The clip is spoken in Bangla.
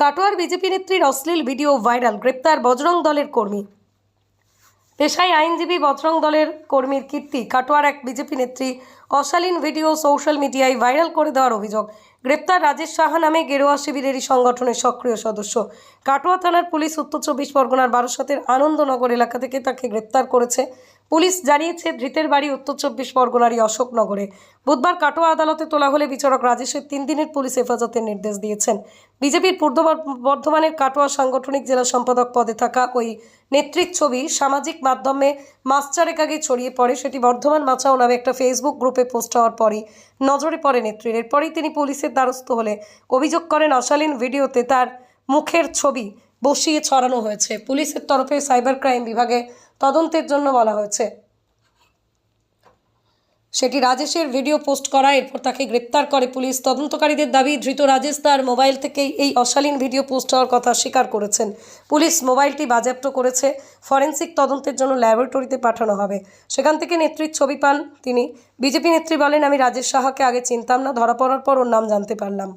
কাটোয়ার বিজেপি নেত্রীর অশ্লীল ভিডিও ভাইরাল, গ্রেপ্তার বজরং দলের কর্মী। পেশায় আইনজীবী বজরং দলের কর্মীর কীর্তি, কাটোয়ার এক বিজেপি নেত্রী অশালীন ভিডিও সোশ্যাল মিডিয়ায় ভাইরাল করে দেওয়ার অভিযোগ। গ্রেপ্তার রাজেশ সাহা নামে গেরুয়া শিবিরেরই সংগঠনের সক্রিয় সদস্য। কাটোয়া থানার পুলিশ উত্তর চব্বিশ পরগনার বারাসতের আনন্দনগর এলাকা থেকে তাকে গ্রেপ্তার করেছে পুলিশ জানিয়েছে, ধৃতের বাড়ি উত্তর চব্বিশ পরগনারই অশোকনগরে। বুধবার কাটোয়া আদালতে তোলা হলে বিচারক রাজেশের তিন দিনের পুলিশ হেফাজতের নির্দেশ দিয়েছেন। বিজেপির পূর্ব বর্ধমানের কাটোয়া সাংগঠনিক জেলা সম্পাদক পদে থাকা ওই নেত্রীর ছবি সামাজিক মাধ্যমে মাস চারেক আগে ছড়িয়ে পড়ে, সেটি বর্ধমান মাচাও নামে একটা ফেসবুক গ্রুপে পোস্ট হওয়ার পরই নজরে পড়ে নেত্রীর। এরপরেই তিনি পুলিশের দ্বারস্থ হলে অভিযোগ করেন, অশালীন ভিডিওতে তার মুখের ছবি বসিয়ে ছড়ানো হয়েছে। পুলিশের তরফে সাইবার ক্রাইম বিভাগে তদন্তের জন্য বলা হয়েছে। সেটি রাজেশের ভিডিও পোস্ট করা, এরপর তাকে গ্রেপ্তার করে পুলিশ। তদন্তকারীদের দাবি, ধৃত রাজেশ তার মোবাইল থেকেই এই অশালীন ভিডিও পোস্ট হওয়ার কথা স্বীকার করেছেন। পুলিশ মোবাইলটি বাজেয়াপ্ত করেছে। ফরেন্সিক তদন্তের জন্য ল্যাবরেটরিতে পাঠানো হবে। সেখান থেকে নেত্রীর ছবি পান তিনি। বিজেপি নেত্রী বলেন, আমি রাজেশ সাহাকে আগে চিনতাম না, ধরা পড়ার পর ওর নাম জানতে পারলাম।